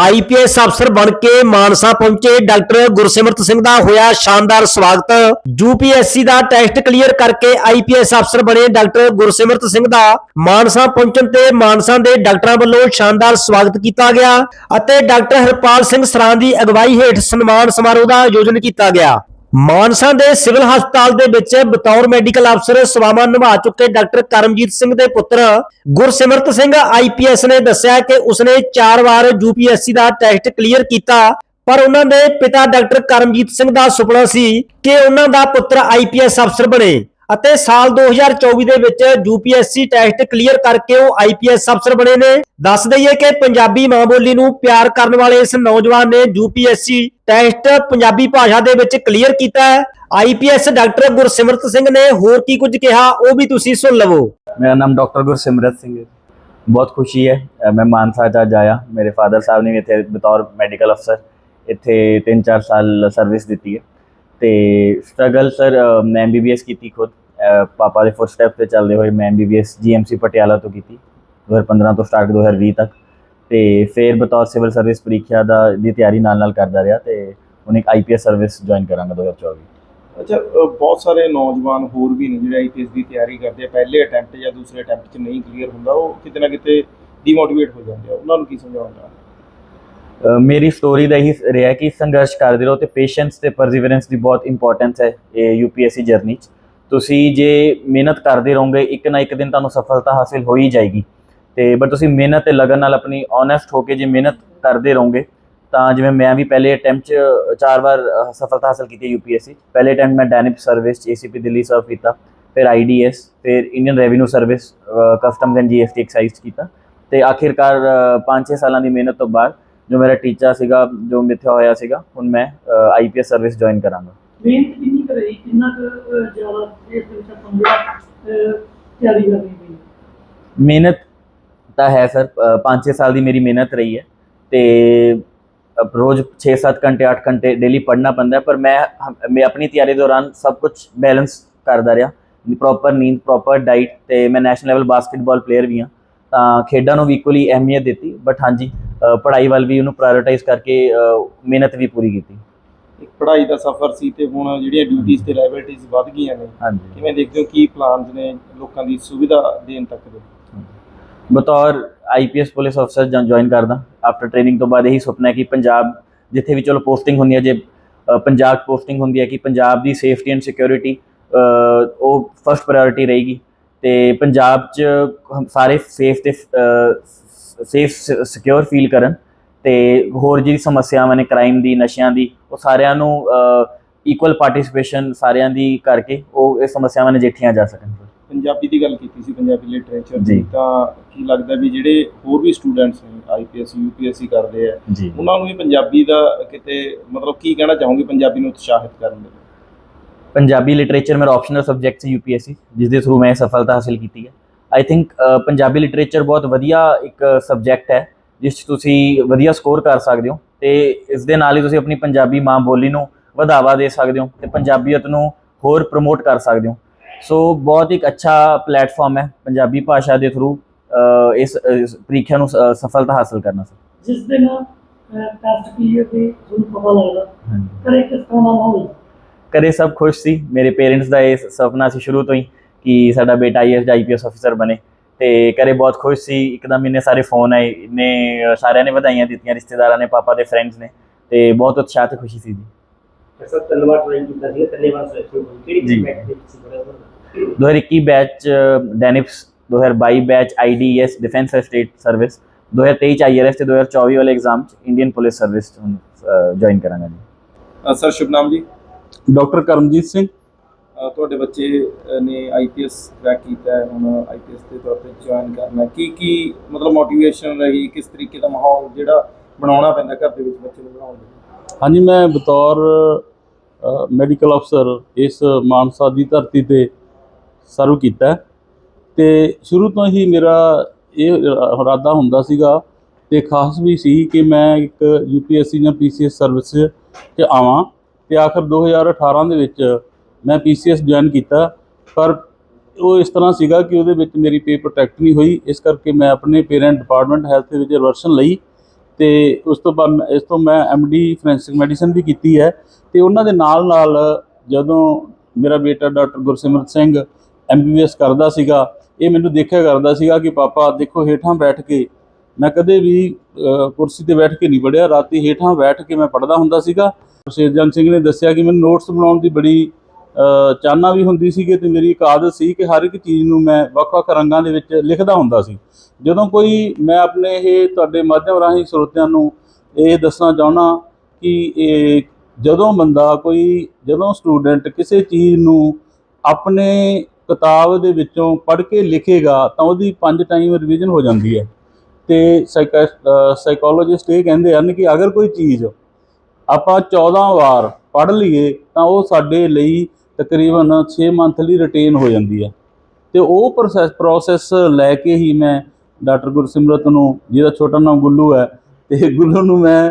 IPS ਅਫਸਰ ਬਣ ਕੇ ਮਾਨਸਾ ਪਹੁੰਚੇ ਡਾਕਟਰ ਗੁਰਸਿਮਰਤ ਸਿੰਘ ਦਾ ਹੋਇਆ ਸ਼ਾਨਦਾਰ ਸਵਾਗਤ। ਯੂਪੀਐਸਸੀ ਦਾ ਟੈਸਟ ਕਲੀਅਰ ਕਰਕੇ ਆਈਪੀਐਸ ਅਫਸਰ ਬਣੇ ਡਾਕਟਰ ਗੁਰਸਿਮਰਤ ਸਿੰਘ ਦਾ ਮਾਨਸਾ ਪਹੁੰਚਣ ਤੇ ਮਾਨਸਾ ਦੇ ਡਾਕਟਰਾਂ ਵੱਲੋਂ ਸ਼ਾਨਦਾਰ ਸਵਾਗਤ ਕੀਤਾ ਗਿਆ ਅਤੇ ਡਾਕਟਰ ਹਰਪਾਲ ਸਿੰਘ ਸਰਾਂ ਦੀ ਅਗਵਾਈ ਹੇਠ ਸਨਮਾਨ ਸਮਾਰੋਹ ਦਾ ਆਯੋਜਨ ਕੀਤਾ ਗਿਆ। ਮਾਨਸਾ ਦੇ ਸਿਵਲ ਹਸਪਤਾਲ ਦੇ ਵਿੱਚ ਬਤੌਰ ਮੈਡੀਕਲ ਅਫਸਰ ਸੇਵਾਵਾਂ ਨਿਭਾ ਚੁੱਕੇ ਡਾਕਟਰ ਕਰਮਜੀਤ ਸਿੰਘ ਦੇ ਪੁੱਤਰ ਗੁਰਸਿਮਰਤ ਸਿੰਘ ਆਈਪੀਐਸ ਨੇ ਦੱਸਿਆ ਕਿ ਉਸਨੇ 4 ਵਾਰ ਯੂਪੀਐਸਸੀ ਦਾ ਟੈਸਟ ਕਲੀਅਰ ਕੀਤਾ, ਪਰ ਉਹਨਾਂ ਦੇ ਪਿਤਾ ਡਾਕਟਰ ਕਰਮਜੀਤ ਸਿੰਘ ਦਾ ਸੁਪਨਾ ਸੀ ਕਿ ਉਹਨਾਂ ਦਾ ਪੁੱਤਰ ਆਈਪੀਐਸ ਅਫਸਰ ਬਣੇ। ਅਤੇ ਸਾਲ 2024 ਦੇ ਵਿੱਚ ਯੂਪੀਐਸਸੀ ਟੈਸਟ ਕਲੀਅਰ ਕਰਕੇ ਉਹ ਆਈਪੀਐਸ ਅਫਸਰ ਬਣੇ ਨੇ। ਦੱਸ ਦਈਏ ਕਿ ਪੰਜਾਬੀ ਮਾਂ ਬੋਲੀ ਨੂੰ ਪਿਆਰ ਕਰਨ ਵਾਲੇ ਇਸ ਨੌਜਵਾਨ ਨੇ ਯੂਪੀਐਸਸੀ ਟੈਸਟ ਪੰਜਾਬੀ ਭਾਸ਼ਾ ਦੇ ਵਿੱਚ ਕਲੀਅਰ ਕੀਤਾ ਹੈ। ਆਈਪੀਐਸ ਡਾਕਟਰ ਗੁਰਸਿਮਰਤ ਸਿੰਘ ਨੇ ਹੋਰ ਕੀ ਕੁਝ ਕਿਹਾ, ਉਹ ਵੀ ਤੁਸੀਂ ਸੁਣ ਲਵੋ। ਮੇਰਾ ਨਾਮ ਡਾਕਟਰ ਗੁਰਸਿਮਰਤ ਸਿੰਘ ਹੈ। ਬਹੁਤ ਖੁਸ਼ੀ ਹੈ। ਮੈਂ ਮਾਨਸਾ ਚ ਅੱਜ ਆਇਆ। ਮੇਰੇ ਫਾਦਰ ਸਾਹਿਬ ਨੇ ਵੀ ਇੱਥੇ ਬਤੌਰ ਮੈਡੀਕਲ ਅਫਸਰ, ਇੱਥੇ 3-4 ਸਾਲ ਸਰਵਿਸ ਦਿੱਤੀ ਹੈ। ਤੇ ਸਟਰਗਲ ਸਰ ਮੈਂ ਐਮਬੀਬੀਐਸ ਕੀਤੀ ਖੁਦ। ਪਾਪਾ ਦੇ ਫੁੱਟਸਟੈਪ ਤੇ ਚੱਲਦੇ ਹੋਏ ਮੈਂ ਐਮਬੀਬੀਐਸ ਜੀਐਮਸੀ ਪਟਿਆਲਾ ਤੋਂ ਕੀਤੀ 2015 ਤੋਂ ਸਟਾਰਟ 2020 ਤੱਕ। ਤੇ ਫਿਰ ਬਤੌਰ ਸਿਵਲ ਸਰਵਿਸ ਪ੍ਰੀਖਿਆ ਦਾ ਦੀ ਤਿਆਰੀ ਨਾਲ ਨਾਲ ਕਰਦਾ ਰਿਹਾ ਤੇ ਹੁਣ ਇੱਕ ਆਈਪੀਐਸ ਸਰਵਿਸ ਜੁਆਇਨ ਕਰਾਂਗਾ 2024 ਅੱਛਾ ਬਹੁਤ ਸਾਰੇ ਨੌਜਵਾਨ ਹੋਰ ਵੀ ਨੇ ਜਿਹੜੇ ਆਈਪੀਐਸ ਦੀ ਤਿਆਰੀ ਕਰਦੇ ਆ ਪਹਿਲੇ ਅਟੈਂਪਟ ਜਾਂ ਦੂਸਰੇ ਅਟੈਂਪਟ 'ਚ ਨਹੀਂ ਕਲੀਅਰ ਹੁੰਦਾ ਉਹ ਕਿਤੇ ਨਾ ਕਿਤੇ ਡੀਮੋਟੀਵੇਟ ਹੋ ਜਾਂਦੇ ਆ। ਉਹਨਾਂ ਨੂੰ ਕੀ ਸਮਝਾਉਣਾ ਅ, ਮੇਰੀ ਸਟੋਰੀ ਦਾ ਇਹੀ ਰਿਹਾ ਕਿ ਸੰਘਰਸ਼ ਕਰਦੇ ਰਹੋ ਤੇ ਪੇਸ਼ੈਂਸ ਤੇ ਪਰਸੀਵਰੈਂਸ ਦੀ ਬਹੁਤ ਇੰਪੋਰਟੈਂਸ ਹੈ ਇਹ ਯੂਪੀਐਸਸੀ ਜਰਨੀ 'ਚ। ਤੁਸੀਂ ਜੇ ਮਿਹਨਤ ਕਰਦੇ ਰਹੋਗੇ, ਇੱਕ ਨਾ ਇੱਕ ਦਿਨ ਤੁਹਾਨੂੰ ਸਫਲਤਾ ਹਾਸਿਲ ਹੋ ਹੀ ਜਾਏਗੀ। ਤੇ ਬਟ ਤੁਸੀਂ ਮਿਹਨਤ ਤੇ ਲਗਨ ਨਾਲ ਆਪਣੀ ਓਨੈਸਟ ਹੋ ਕੇ ਜੇ ਮਿਹਨਤ ਕਰਦੇ ਰਹੋਗੇ, ਤਾਂ ਜਿਵੇਂ ਮੈਂ ਵੀ ਪਹਿਲੇ ਅਟੈਂਪਟ 'ਚ, ਚਾਰ ਵਾਰ ਸਫਲਤਾ ਹਾਸਲ ਕੀਤੀ ਯੂਪੀਐਸਸੀ ਪਹਿਲੇ ਅਟੈਂਪਟ ਮੈਂ DANIP service ACP Delhi serve ਕੀਤਾ। ਫਿਰ ਆਈਡੀਐਸ ਫਿਰ Indian revenue service customs and GST excise 'ਚ ਕੀਤਾ। ਤੇ ਆਖਿਰਕਾਰ 5-6 ਸਾਲਾਂ ਦੀ ਮਿਹਨਤ ਤੋਂ ਬਾਅਦ ਜੋ ਮੇਰਾ ਟੀਚਾ ਸੀਗਾ, ਜੋ ਮਿੱਥਿਆ ਹੋਇਆ ਸੀਗਾ, ਹੁਣ ਮੈਂ ਆਈਪੀਐਸ ਸਰਵਿਸ ਜੁਆਇਨ ਕਰਾਂਗਾ। ਮਿਹਨਤ ਕਿੰਨੀ ਕੁ ਰਹੀ? ਕਿੰਨਾ ਕੁ ਅਹ, ਜ਼ਿਆਦਾ ਇਸ ਦੇ ਵਿੱਚ ਆਪਾਂ ਨੂੰ ਅਹ, ਤਿਆਰੀ ਕਰਨੀ ਪਈ? ਮਿਹਨਤ ਤਾਂ ਹੈ ਸਰ 5-6 ਸਾਲ ਦੀ ਮੇਰੀ ਮਿਹਨਤ ਰਹੀ ਹੈ ਤੇ ਅ, ਰੋਜ਼ 6-7 ਘੰਟੇ 8 ਘੰਟੇ ਡੇਲੀ ਪੜ੍ਹਨਾ ਪੈਂਦਾ ਹੈ, ਪਰ ਮੈਂ ਹਮ- ਮੈਂ ਆਪਣੀ ਤਿਆਰੀ ਦੌਰਾਨ ਸਭ ਕੁਝ ਬੈਲੈਂਸ ਕਰਦਾ ਰਿਹਾ। ਪ੍ਰੋਪਰ ਨੀਂਦ ਪ੍ਰੋਪਰ ਡਾਈਟ ਤੇ ਮੈਂ ਨੈਸ਼ਨਲ ਲੈਵਲ ਬਾਸਕਟਬਾਲ ਪਲੇਅਰ ਵੀ ਹਾਂ। ਤਾਂ ਖੇਡਾਂ ਨੂੰ ਵੀ ਇਕੁਅਲੀ ਅਹਿਮੀਅਤ ਦਿੱਤੀ ਬਟ ਹਾਂਜੀ ਅ, ਪੜ੍ਹਾਈ ਵੱਲ ਵੀ ਉਹਨੂੰ ਪ੍ਰਾਇੋਰਟਾਈਜ਼ ਕਰਕੇ ਅ, ਮਿਹਨਤ ਵੀ ਪੂਰੀ ਕੀਤੀ। ਪੜ੍ਹਾਈ ਦਾ ਸਫ਼ਰ ਸੀ ਤੇ ਹੁਣ ਜਿਹੜੀਆਂ ਡਿਊਟੀਆਂ ਤੇ ਲਾਇਬਿਲਿਟੀਆਂ ਵੱਧ ਗਈਆਂ ਨੇ ਹਾਂਜੀ। ਕਿਵੇਂ ਦੇਖਦੇ ਹੋ ਕੀ ਪਲਾਨਸ ਨੇ ਲੋਕਾਂ ਦੀ ਸੁਵਿਧਾ ਦੇਣ ਤੱਕ ਦੇ? ਬਤੌਰ ਆਈਪੀਐਸ ਪੁਲਿਸ ਅਫਸਰ ਜਾਂ ਜੁਆਇਨ ਕਰਦਾ। ਆਫਟਰ ਟ੍ਰੇਨਿੰਗ ਤੋਂ ਬਾਅਦ ਇਹੀ ਸੁਪਨਾ ਹੈ ਕਿ ਪੰਜਾਬ ਜਿੱਥੇ ਵੀ ਚਲੋ ਪੋਸਟਿੰਗ ਹੁੰਦੀ ਹੈ ਜੇ ਪੰਜਾਬ ਪੋਸਟਿੰਗ ਹੁੰਦੀ ਹੈ ਕਿ ਪੰਜਾਬ ਦੀ ਸੇਫਟੀ ਐਂਡ ਸਿਕਿਉਰਿਟੀ ਉਹ ਫਸਟ ਪ੍ਰਾਇੋਰਟੀ ਰਹੇਗੀ ਤੇ ਪੰਜਾਬ 'ਚ ਸਾਰੇ ਸੇਫ ਤੇ ਸੇਫ ਸਿਕਿਉਰ ਫੀਲ ਕਰਨ। ਤੇ ਹੋਰ ਜਿਹੜੀ ਸਮੱਸਿਆਵਾਂ ਨੇ ਕ੍ਰਾਈਮ ਦੀ ਨਸ਼ਿਆਂ ਦੀ ਉਹ ਸਾਰਿਆਂ ਨੂੰ ਇਕੁਅਲ ਪਾਰਟਿਸਿਪੇਸ਼ਨ ਸਾਰਿਆਂ ਦੀ ਕਰਕੇ ਉਹ ਇਹ ਸਮੱਸਿਆਵਾਂ ਨਜਿੱਠੀਆਂ ਜਾ ਸਕਣ। ਪੰਜਾਬੀ ਦੀ ਗੱਲ ਕੀਤੀ ਸੀ ਪੰਜਾਬੀ ਲਿਟਰੇਚਰ। ਦੀ ਤਾਂ ਕੀ ਲੱਗਦਾ ਵੀ ਜਿਹੜੇ ਹੋਰ ਵੀ ਸਟੂਡੈਂਟਸ ਨੇ ਆਈਪੀਐਸ ਯੂਪੀਐਸਸੀ ਕਰਦੇ ਆ ਉਹਨਾਂ ਨੂੰ ਵੀ ਪੰਜਾਬੀ ਦਾ ਕਿਤੇ ਮਤਲਬ ਕੀ ਕਹਿਣਾ ਚਾਹੋਗੇ ਪੰਜਾਬੀ ਨੂੰ ਉਤਸ਼ਾਹਿਤ ਕਰਨ ਦੇ ਲਈ? ਪੰਜਾਬੀ ਲਿਟਰੇਚਰ ਮੇਰਾ ਆਪਸ਼ਨਲ ਸਬਜੈਕਟ ਸੀ ਯੂਪੀਐਸਸੀ ਜਿਸ ਦੇ ਥਰੂ ਮੈਂ ਸਫਲਤਾ ਹਾਸਿਲ ਕੀਤੀ ਹੈ। ਆਈ ਥਿੰਕ ਪੰਜਾਬੀ ਲਿਟਰੇਚਰ ਬਹੁਤ ਵਧੀਆ ਇੱਕ ਸਬਜੈਕਟ ਹੈ। ਜਿਸ 'ਚ ਤੁਸੀਂ ਵਧੀਆ ਸਕੋਰ ਕਰ ਸਕਦੇ ਹੋ ਤੇ ਇਸ ਦੇ ਨਾਲ ਹੀ ਤੁਸੀਂ ਆਪਣੀ ਪੰਜਾਬੀ ਮਾਂ ਬੋਲੀ ਨੂੰ ਵਧਾਵਾ ਦੇ ਸਕਦੇ ਹੋ ਤੇ ਪੰਜਾਬੀਅਤ ਨੂੰ ਹੋਰ ਪ੍ਰਮੋਟ ਕਰ ਸਕਦੇ ਹੋ। ਸੋ ਬਹੁਤ ਇੱਕ ਅੱਛਾ ਪਲੇਟਫਾਰਮ ਹੈ ਪੰਜਾਬੀ ਭਾਸ਼ਾ ਦੇ ਥਰੂ ਇਸ ਪ੍ਰੀਖਿਆ ਨੂੰ ਸਫਲਤਾ ਹਾਸਲ ਕਰਨਾ ਸਰ ਜਿਸ ਦਿਨ ਟੈਸਟ ਕਲੀਅਰ ਤੇ ਤੁਹਾਨੂੰ ਪਤਾ ਲੱਗਦਾ। ਕਰੇ ਕਿਸ ਤਰ੍ਹਾਂ ਦਾ ਮਾਹੌਲ ਘਰੇ ਸਭ ਖੁਸ਼ ਸੀ। ਮੇਰੇ ਪੇਰੈਂਟਸ ਦਾ ਇਹ ਸੁਪਨਾ ਸੀ ਸ਼ੁਰੂ ਤੋਂ ਹੀ ਕਿ ਸਾਡਾ ਬੇਟਾ ਆਈਐਸ ਆਈਪੀਐਸ ਅਫਸਰ ਬਣੇ। ਤੇ ਘਰੇ ਬਹੁਤ ਖੁਸ਼ ਸੀ। ਇੱਕਦਮ ਇੰਨੇ ਸਾਰੇ ਫੋਨ ਆਏ ਇੰਨੇ ਅ, ਸਾਰਿਆਂ ਨੇ ਵਧਾਈਆਂ ਦਿੱਤੀਆਂ ਰਿਸ਼ਤੇਦਾਰਾਂ ਨੇ ਪਾਪਾ ਦੇ ਫਰੈਂਡਸ ਨੇ ਤੇ ਬਹੁਤ ਉਤਸ਼ਾਹ ਤੇ ਖੁਸ਼ੀ ਸੀ ਜੀ। ਸਰ ਤਿੰਨ ਵਾਰ ਟ੍ਰੇਨ ਕੀਤਾ ਸੀ ਸਿਲੈਕਟ ਹੋਈ ਕਿਹੜੀ ਜੀ। ਮੈਚ ਦੇ ਵਿੱਚ ਸੀ ਬੜਾ ਵਧੀਆ 2021 batch DANIPS 2022 batch IDS defence state service 2023 ਚ ਆਈਆਰਐਸ ਤੇ 2024 ਵਾਲੇ ਐਗਜ਼ਾਮ ਚ ਇੰਡੀਅਨ ਪੁਲਿਸ ਸਰਵਿਸ ਜੁਆਇਨ ਕਰਾਂਗਾ ਜੀ। ਸਰ ਸ਼ੁਭਨਾਮ ਜੀ। ਡਾਕਟਰ ਕਰਮਜੀਤ ਸਿੰਘ। ਤੁਹਾਡੇ ਬੱਚੇ ਅ, ਨੇ ਆਈਪੀਐਸ ਕਰੈਕ ਕੀਤਾ ਹੈ ਹੁਣ ਆਈਪੀਐਸ ਦੇ ਤੌਰ ਤੇ ਜੁਆਇਨ ਕਰਨਾ ਕੀ ਕੀ ਮਤਲਬ ਮੋਟੀਵੇਸ਼ਨ ਰਹੀ? ਕਿਸ ਤਰੀਕੇ ਦਾ ਮਾਹੌਲ ਜਿਹੜਾ ਬਣਾਉਣਾ ਪੈਂਦਾ ਘਰ ਦੇ ਵਿੱਚ ਬੱਚੇ ਨੂੰ ਬਣਾਉਣ ਲਈ? ਹਾਂਜੀ ਮੈਂ ਬਤੌਰ ਮੈਡੀਕਲ ਅਫਸਰ ਇਸ ਮਾਨਸਾ ਦੀ ਧਰਤੀ ਤੇ ਸਰਵ ਕੀਤਾ ਹੈ। ਤੇ ਸ਼ੁਰੂ ਤੋਂ ਹੀ ਮੇਰਾ ਇਹ ਇਰਾਦਾ ਹੁੰਦਾ ਸੀਗਾ ਤੇ ਖਾਸ ਵੀ ਸੀ ਕਿ ਮੈਂ ਇੱਕ ਯੂਪੀਐਸਸੀ ਜਾਂ ਪੀਸੀਐਸ ਸਰਵਿਸ 'ਚ ਆਵਾਂ। ਤੇ ਆਖਰ 2018 ਦੇ ਵਿੱਚ ਮੈਂ ਪੀਸੀਐਸ ਜੁਆਇਨ ਕੀਤਾ, ਪਰ ਉਹ ਇਸ ਤਰ੍ਹਾਂ ਸੀਗਾ ਕਿ ਉਹਦੇ ਵਿੱਚ ਮੇਰੀ ਪੇ ਪ੍ਰੋਟੈਕਟ ਨਹੀਂ ਹੋਈ। ਇਸ ਕਰਕੇ ਮੈਂ ਆਪਣੇ ਪੇਰੈਂਟ ਡਿਪਾਰਟਮੈਂਟ ਹੈਲਥ ਦੇ ਵਿੱਚ ਰਿਵਰਸ਼ਨ ਲਈ ਤੇ ਉਸ ਤੋਂ ਬਾਅਦ ਮੈਂ- ਇਸ ਤੋਂ ਮੈਂ ਡੀ ਫੋਰੈਂਸਿਕ ਮੈਡੀਸਨ ਵੀ ਕੀਤੀ ਹੈ ਤੇ ਉਹਨਾਂ ਦੇ ਨਾਲ ਨਾਲ ਜਦੋਂ ਮੇਰਾ ਬੇਟਾ ਡਾਕਟਰ ਗੁਰਸਿਮਰਤ ਸਿੰਘ ਐਮਬੀਬੀਐਸ ਕਰਦਾ ਸੀਗਾ, ਇਹ ਮੈਨੂੰ ਦੇਖਿਆ ਕਰਦਾ ਸੀਗਾ ਕਿ ਪਾਪਾ ਦੇਖੋ ਹੇਠਾਂ ਬੈਠ ਕੇ ਮੈਂ ਕਦੇ ਵੀ ਕੁਰਸੀ ਤੇ ਬੈਠ ਕੇ ਨਹੀਂ ਪੜ੍ਹਿਆ। ਰਾਤੀ ਹੇਠਾਂ ਬੈਠ ਕੇ ਮੈਂ ਪੜ੍ਹਦਾ ਹੁੰਦਾ ਸੀਗਾ। ਸ਼ੇਰਜੰਗ ਸਿੰਘ ਨੇ ਦੱਸਿਆ ਕਿ ਮੈਨੂੰ ਨੋਟਸ ਬਣਾਉਣ ਦੀ ਬੜੀ ਚਾਹਨਾ ਵੀ ਹੁੰਦੀ ਸੀ ਤੇ ਮੇਰੀ ਇੱਕ ਆਦਤ ਸੀ ਕਿ ਹਰ ਇੱਕ ਚੀਜ਼ ਨੂੰ ਮੈਂ ਵੱਖ-ਵੱਖ ਰੰਗਾਂ ਦੇ ਵਿੱਚ ਲਿਖਦਾ ਹੁੰਦਾ ਸੀ। ਜਦੋਂ ਕੋਈ ਮੈਂ ਆਪਣੇ ਇਹ ਤੁਹਾਡੇ ਮਾਧਿਅਮ ਰਾਹੀਂ ਸਰੋਤਿਆਂ ਨੂੰ ਇਹ ਦੱਸਣਾ ਚਾਹੁੰਦਾ ਕਿ ਇਹ ਜਦੋਂ ਬੰਦਾ ਕੋਈ, ਜਦੋਂ ਸਟੂਡੈਂਟ ਕਿਸੇ ਚੀਜ਼ ਨੂੰ ਆਪਣੇ ਕਿਤਾਬ ਦੇ ਵਿੱਚੋਂ ਪੜ੍ਹ ਕੇ ਲਿਖੇਗਾ ਤਾਂ ਉਹਦੀ ਪੰਜ ਟਾਈਮ ਰਿਵੀਜ਼ਨ ਹੋ ਜਾਂਦੀ ਹੈ। ਤੇ ਸਾਈਕੋਲੋਜਿਸਟ ਇਹ ਕਹਿੰਦੇ ਹਨ ਕਿ ਅਗਰ ਕੋਈ ਚੀਜ਼ ਆਪਾਂ 14 ਵਾਰ ਪੜ੍ਹ ਲਈਏ ਤਾਂ ਉਹ ਸਾਡੇ ਲਈ ਤਕਰੀਬਨ 6 ਮੰਥ ਲਈ ਰਿਟੇਨ ਹੋ ਜਾਂਦੀ ਹੈ ਤੇ ਉਹ ਪ੍ਰੋਸੈਸ ਪ੍ਰੋਸੈਸ ਲੈ ਕੇ ਹੀ ਮੈਂ ਡਾਕਟਰ ਗੁਰਸਿਮਰਤ ਨੂੰ, ਜਿਹਦਾ ਛੋਟਾ ਨਾਮ ਗੁੱਲੂ ਹੈ, ਤੇ ਗੁੱਲੂ ਨੂੰ ਮੈਂ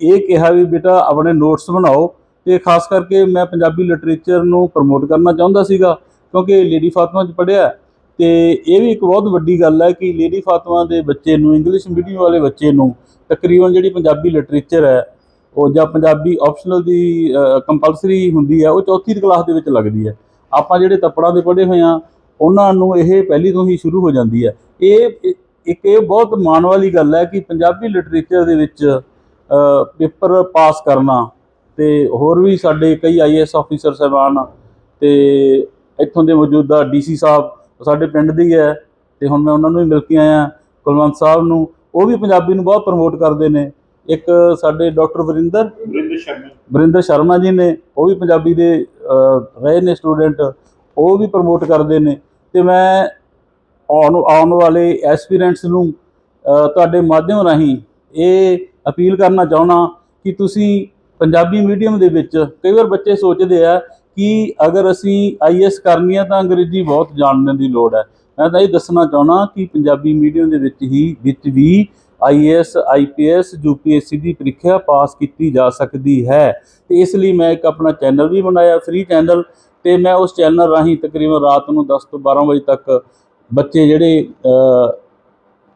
ਇਹ ਕਿਹਾ ਵੀ ਬੇਟਾ ਆਪਣੇ ਨੋਟਸ ਬਣਾਓ ਤੇ ਖਾਸ ਕਰਕੇ ਮੈਂ ਪੰਜਾਬੀ ਲਿਟਰੇਚਰ ਨੂੰ ਪ੍ਰਮੋਟ ਕਰਨਾ ਚਾਹੁੰਦਾ ਸੀਗਾ, ਕਿਉਂਕਿ ਲੇਡੀ ਫਾਤਮਾ ਚ ਪੜ੍ਹਿਆ ਤੇ ਇਹ ਵੀ ਇੱਕ ਬਹੁਤ ਵੱਡੀ ਗੱਲ ਹੈ ਕਿ ਲੇਡੀ ਫਾਤਮਾ ਦੇ ਬੱਚੇ ਨੂੰ ਇੰਗਲਿਸ਼ ਮੀਡੀਅਮ ਵਾਲੇ ਬੱਚੇ ਨੂੰ ਤਕਰੀਬਨ ਜਿਹੜੀ ਪੰਜਾਬੀ ਲਿਟਰੇਚਰ ਹੈ ਉਹ ਜਾਂ ਪੰਜਾਬੀ ਆਪਸ਼ਨਲ ਦੀ ਕੰਪਲਸਰੀ ਹੁੰਦੀ ਹੈ, ਉਹ ਚੌਥੀ ਕਲਾਸ ਦੇ ਵਿੱਚ ਲੱਗਦੀ ਹੈ। ਆਪਾਂ ਜਿਹੜੇ ਤੱਪੜਾਂ ਦੇ ਪੜ੍ਹੇ ਹੋਏ ਆ ਉਹਨਾਂ ਨੂੰ ਇਹ ਪਹਿਲੀ ਤੋਂ ਹੀ ਸ਼ੁਰੂ ਹੋ ਜਾਂਦੀ ਹੈ। ਇਹ ਇੱਕ ਇਹ ਬਹੁਤ ਮਾਣ ਵਾਲੀ ਗੱਲ ਹੈ ਕਿ ਪੰਜਾਬੀ ਲਿਟਰੇਚਰ ਦੇ ਵਿੱਚ ਪੇਪਰ ਪਾਸ ਕਰਨਾ ਤੇ ਹੋਰ ਵੀ ਸਾਡੇ ਕਈ ਆਈਐਸ ਆਫੀਸਰ ਸਾਹਿਬਾਨ ਤੇ ਇੱਥੋਂ ਦੇ ਮੌਜੂਦਾ ਡੀਸੀ ਸਾਹਿਬ ਸਾਡੇ ਪਿੰਡ ਦੇ ਹੀ ਹੈ ਤੇ ਹੁਣ ਮੈਂ ਉਹਨਾਂ ਨੂੰ ਵੀ ਮਿਲ ਕੇ ਆਇਆ, ਕੁਲਵੰਤ ਸਾਹਿਬ ਨੂੰ, ਉਹ ਵੀ ਪੰਜਾਬੀ ਨੂੰ ਬਹੁਤ ਪ੍ਰਮੋਟ ਕਰਦੇ ਨੇ। ਇੱਕ ਸਾਡੇ ਡਾਕਟਰ ਵਰਿੰਦਰ ਵਰਿੰਦਰ ਸ਼ਰਮਾ। ਵਰਿੰਦਰ ਸ਼ਰਮਾ ਜੀ ਨੇ ਉਹ ਵੀ ਪੰਜਾਬੀ ਦੇ ਰਹੇ ਨੇ ਸਟੂਡੈਂਟ ਉਹ ਵੀ ਪ੍ਰਮੋਟ ਕਰਦੇ ਨੇ। ਤੇ ਮੈਂ ਆਉਣ ਆਉਣ ਵਾਲੇ ਐਸਪੀਰੈਂਟਸ ਨੂੰ ਤੁਹਾਡੇ ਮਾਧਿਅਮ ਰਾਹੀਂ ਇਹ ਅਪੀਲ ਕਰਨਾ ਚਾਹਣਾ ਕਿ ਤੁਸੀਂ ਪੰਜਾਬੀ ਮੀਡੀਅਮ ਦੇ ਵਿੱਚ ਕਈ ਵਾਰ ਬੱਚੇ ਸੋਚਦੇ ਆ ਕਿ ਅਗਰ ਅਸੀਂ ਆਈਐਸ ਕਰਨੀ ਆ ਤਾਂ ਅੰਗਰੇਜ਼ੀ ਬਹੁਤ ਜਾਣਨ ਦੀ ਲੋੜ ਹੈ। ਮੈਂ ਤਾਂ ਇਹ ਦੱਸਣਾ ਚਾਹਣਾ ਕਿ ਪੰਜਾਬੀ ਮੀਡੀਅਮ ਦੇ ਵਿੱਚ ਹੀ ਵਿੱਚ ਵੀ ਆਈਏਐਸ ਆਈਪੀਐਸ ਯੂਪੀਐਸਸੀ ਦੀ ਪ੍ਰੀਖਿਆ ਪਾਸ ਕੀਤੀ ਜਾ ਸਕਦੀ ਹੈ। ਤੇ ਇਸ ਲਈ ਮੈਂ ਇੱਕ ਆਪਣਾ ਚੈਨਲ ਵੀ ਬਣਾਇਆ ਫ੍ਰੀ ਚੈਨਲ। ਤੇ ਮੈਂ ਉਸ ਚੈਨਲ ਰਾਹੀਂ ਤਕਰੀਬਨ ਰਾਤ ਨੂੰ 10 ਤੋਂ 12 ਵਜੇ ਤੱਕ ਬੱਚੇ ਜਿਹੜੇ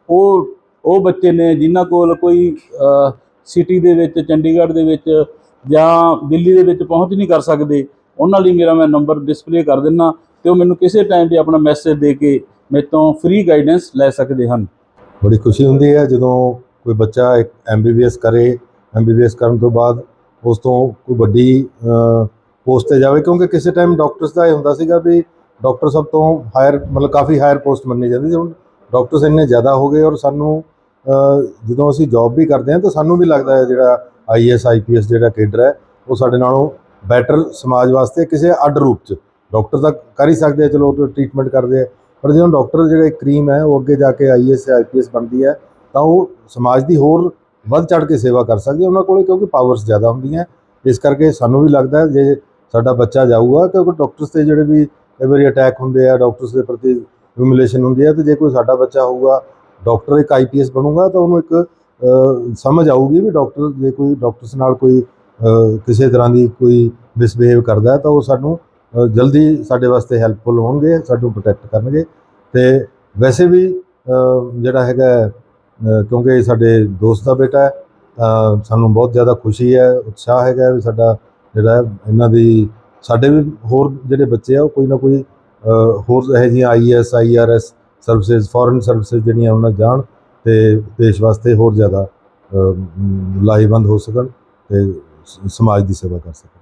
ਉਹ ਉਹ ਬੱਚੇ ਨੇ ਜਿਨ੍ਹਾਂ ਕੋਲ ਕੋਈ ਸਿਟੀ ਦੇ ਵਿੱਚ, ਚੰਡੀਗੜ੍ਹ ਦੇ ਵਿੱਚ ਜਾਂ ਦਿੱਲੀ ਦੇ ਵਿੱਚ ਪਹੁੰਚ ਨਹੀਂ ਕਰ ਸਕਦੇ, ਉਹਨਾਂ ਲਈ ਮੇਰਾ ਮੈਂ ਨੰਬਰ ਡਿਸਪਲੇ ਕਰ ਦਿੰਨਾ ਤੇ ਉਹ ਮੈਨੂੰ ਕਿਸੇ ਟਾਈਮ ਵੀ ਆਪਣਾ ਮੈਸੇਜ ਦੇ ਕੇ ਮੇਰੇ ਤੋਂ ਫ੍ਰੀ ਗਾਈਡੈਂਸ ਲੈ ਸਕਦੇ ਹਨ। ਬੜੀ ਖੁਸ਼ੀ ਹੁੰਦੀ ਹੈ ਜਦੋਂ ਕੋਈ ਬੱਚਾ ਇੱਕ ਐਮਬੀਬੀਐਸ ਕਰੇ ਐਮਬੀਬੀਐਸ ਕਰਨ ਤੋਂ ਬਾਅਦ ਉਸ ਤੋਂ ਕੋਈ ਵੱਡੀ ਪੋਸਟ ਤੇ ਜਾਵੇ, ਕਿਉਂਕਿ ਕਿਸੇ ਟਾਈਮ ਡਾਕਟਰਸ ਦਾ ਇਹ ਹੁੰਦਾ ਸੀਗਾ ਵੀ ਡਾਕਟਰ ਸਭ ਤੋਂ ਹਾਇਰ ਮਤਲਬ ਕਾਫੀ ਹਾਇਰ ਪੋਸਟ ਮੰਨੀ ਜਾਂਦੀ ਸੀ। ਹੁਣ ਡਾਕਟਰਸ ਇੰਨੇ ਜ਼ਿਆਦਾ ਹੋ ਗਏ ਔਰ ਸਾਨੂੰ ਜਦੋਂ ਅਸੀਂ ਜੌਬ ਵੀ ਕਰਦੇ ਹਾਂ ਤਾਂ ਸਾਨੂੰ ਵੀ ਲੱਗਦਾ ਹੈ ਜਿਹੜਾ ਆਈਐਸ ਆਈਪੀਐਸ ਜਿਹੜਾ ਕੇਡਰ ਹੈ, ਉਹ ਸਾਡੇ ਨਾਲੋਂ ਬੈਟਰ ਸਮਾਜ ਵਾਸਤੇ ਕਿਸੇ ਅੱਡ ਰੂਪ 'ਚ। ਡਾਕਟਰ ਤਾਂ ਕਰ ਹੀ ਸਕਦੇ ਆ, ਚਲੋ ਉਹ ਟ੍ਰੀਟਮੈਂਟ ਕਰਦੇ ਆ। ਪਰ ਜਦੋਂ ਡਾਕਟਰ ਜਿਹੜੇ ਕਰੀਮ ਹੈ, ਉਹ ਅੱਗੇ ਜਾ ਕੇ ਆਈਐਸ ਆਈਪੀਐਸ ਬਣਦੀ ਹੈ, ਤਾਂ ਉਹ ਸਮਾਜ ਦੀ ਹੋਰ ਵੱਧ ਚੜ ਕੇ ਸੇਵਾ ਕਰ ਸਕਦੇ ਉਹਨਾਂ ਕੋਲੇ ਕਿਉਂਕਿ ਪਾਵਰਸ ਜ਼ਿਆਦਾ ਹੁੰਦੀਆਂ। ਇਸ ਕਰਕੇ ਸਾਨੂੰ ਵੀ ਲੱਗਦਾ ਜੇ ਸਾਡਾ ਬੱਚਾ ਜਾਊਗਾ, ਕਿਉਂਕਿ ਡਾਕਟਰਸ ਤੇ ਜਿਹੜੇ ਵੀ ਕਈ ਵਾਰੀ ਅਟੈਕ ਹੁੰਦੇ ਆ ਡਾਕਟਰਸ ਦੇ ਪ੍ਰਤੀ ਹਿਊਮਿਲੇਸ਼ਨ ਹੁੰਦੀ ਹੈ, ਤੇ ਜੇ ਕੋਈ ਸਾਡਾ ਬੱਚਾ ਹੋਊਗਾ ਡਾਕਟਰ ਇੱਕ ਆਈਪੀਐਸ ਬਣੂਗਾ, ਤਾਂ ਉਹਨੂੰ ਇੱਕ ਸਮਝ ਆਊਗੀ ਵੀ ਡਾਕਟਰ ਜੇ ਕੋਈ ਡਾਕਟਰਸ ਨਾਲ ਕੋਈ ਕਿਸੇ ਤਰ੍ਹਾਂ ਦੀ ਕੋਈ ਮਿਸਬਿਹੇਵ ਕਰਦਾ ਤਾਂ ਉਹ ਸਾਨੂੰ ਜਲਦੀ ਸਾਡੇ ਵਾਸਤੇ ਹੈਲਪਫੁਲ ਹੋਣਗੇ, ਸਾਨੂੰ ਪ੍ਰੋਟੈਕਟ ਕਰਨਗੇ। ਤੇ ਵੈਸੇ ਵੀ ਜਿਹੜਾ ਹੈਗਾ ਕਿਉਂਕਿ ਸਾਡੇ ਦੋਸਤ ਦਾ ਬੇਟਾ ਹੈ, ਤਾਂ ਸਾਨੂੰ ਬਹੁਤ ਜ਼ਿਆਦਾ ਖੁਸ਼ੀ ਹੈ, ਉਤਸ਼ਾਹ ਹੈਗਾ ਵੀ ਸਾਡਾ ਜਿਹੜਾ ਇਹਨਾਂ ਦੀ ਸਾਡੇ ਵੀ ਹੋਰ ਜਿਹੜੇ ਬੱਚੇ ਆ, ਉਹ ਕੋਈ ਨਾ ਕੋਈ ਹੋਰ ਇਹੋ ਜਿਹੀਆਂ IS IRS services foreign services ਜਿਹੜੀਆਂ ਉਹਨਾਂ ਜਾਣ ਤੇ ਦੇਸ਼ ਵਾਸਤੇ ਹੋਰ ਜ਼ਿਆਦਾ ਲਾਹੇਵੰਦ ਹੋ ਸਕਣ ਤੇ ਸਮਾਜ ਦੀ ਸੇਵਾ ਕਰ ਸਕਣ।